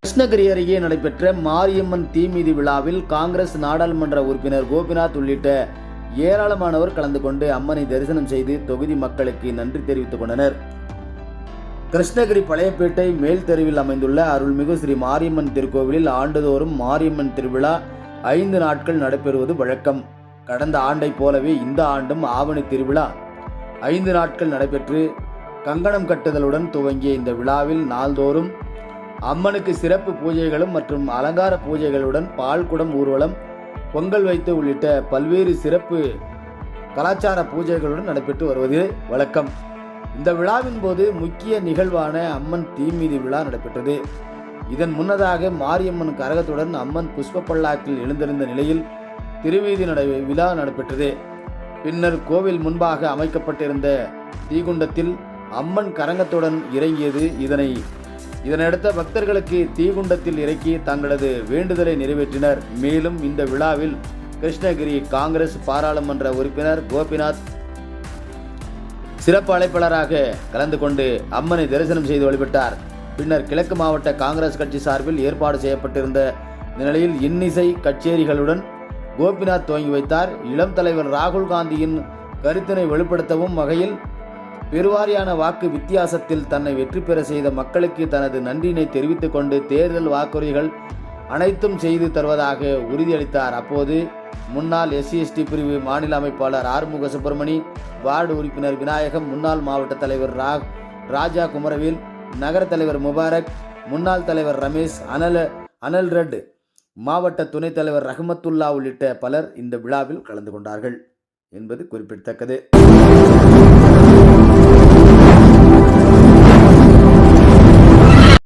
கிருஷ்ணகிரி அருகே நடைபெற்ற மாரியம்மன் தீமிதி விழாவில் காங்கிரஸ் நாடாளுமன்ற உறுப்பினர் கோபிநாத் உள்ளிட்ட ஏராளமானவர் கலந்து கொண்டு அம்மனை தரிசனம் செய்து தொகுதி மக்களுக்கு நன்றி தெரிவித்துக் கொண்டனர். கிருஷ்ணகிரி பழையப்பேட்டை மேல் தெருவில் அமைந்துள்ள அருள்மிகு ஸ்ரீ மாரியம்மன் திருக்கோவிலில் ஆண்டுதோறும் மாரியம்மன் திருவிழா ஐந்து நாட்கள் நடைபெறுவது வழக்கம். கடந்த ஆண்டைப் போலவே இந்த ஆண்டும் ஆவணி திருவிழா. ஐந்து நாட்கள் நடைபெற்று கங்கணம் கட்டுதலுடன் துவங்கிய இந்த விழாவில் நாள்தோறும் அம்மனுக்கு சிறப்பு பூஜைகளும் மற்றும் அலங்கார பூஜைகளுடன் பால்குடம் ஊர்வலம் பொங்கல் வைத்து உள்ளிட்ட பல்வேறு சிறப்பு கலாச்சார பூஜைகளுடன் நடைபெற்று வருவது வழக்கம். இந்த விழாவின் போது முக்கிய நிகழ்வான அம்மன் தீமீதி விழா நடைபெற்றது. இதன் முன்னதாக மாரியம்மன் கரகத்துடன் அம்மன் புஷ்ப பல்லாக்கில் எழுந்திருந்த நிலையில் திருவீதி நடை விழா நடைபெற்றது. பின்னர் கோவில் முன்பாக அமைக்கப்பட்டிருந்த தீகுண்டத்தில் அம்மன் கரங்கத்துடன் இறங்கியது இதனை. இதனையடுத்த பக்தர்களுக்கு தீகுண்டத்தில் இறக்கி தங்களது வேண்டுதலை நிறைவேற்றினர். மேலும் இந்த விழாவில் கிருஷ்ணகிரி காங்கிரஸ் பாராளுமன்ற உறுப்பினர் கோபிநாத் சிறப்பு அழைப்பாளராக கலந்து கொண்டு அம்மனை தரிசனம் செய்து வழிபட்டார். பின்னர் கிழக்கு மாவட்ட காங்கிரஸ் கட்சி சார்பில் ஏற்பாடு செய்யப்பட்டிருந்த நிலையில் இன்னிசை கச்சேரிகளுடன் கோபிநாத் துவங்கி வைத்தார். இளம் தலைவர் ராகுல் காந்தியின் கருத்தினை வெளிப்படுத்தவும் வகையில் பெருவாரியான வாக்கு வித்தியாசத்தில் தன்னை வெற்றி பெற செய்த மக்களுக்கு தனது நன்றியினை தெரிவித்துக் கொண்டு தேர்தல் வாக்குறுதிகள் அனைத்தும் செய்து தருவதாக உறுதியளித்தார். அப்போது முன்னாள் எஸ்சிஎஸ்டி பிரிவு மாநில அமைப்பாளர் ஆறுமுக சுப்பிரமணி வார்டு உறுப்பினர் விநாயகம் முன்னாள் மாவட்ட தலைவர் ரா ராஜா குமரவேல் நகர தலைவர் முபாரக் முன்னாள் தலைவர் ரமேஷ் அனல் அனல் ரெட் மாவட்ட துணைத் தலைவர் ரஹமத்துல்லா உள்ளிட்ட பலர் இந்த விழாவில் கலந்து கொண்டார்கள் என்பது குறிப்பிடத்தக்கது.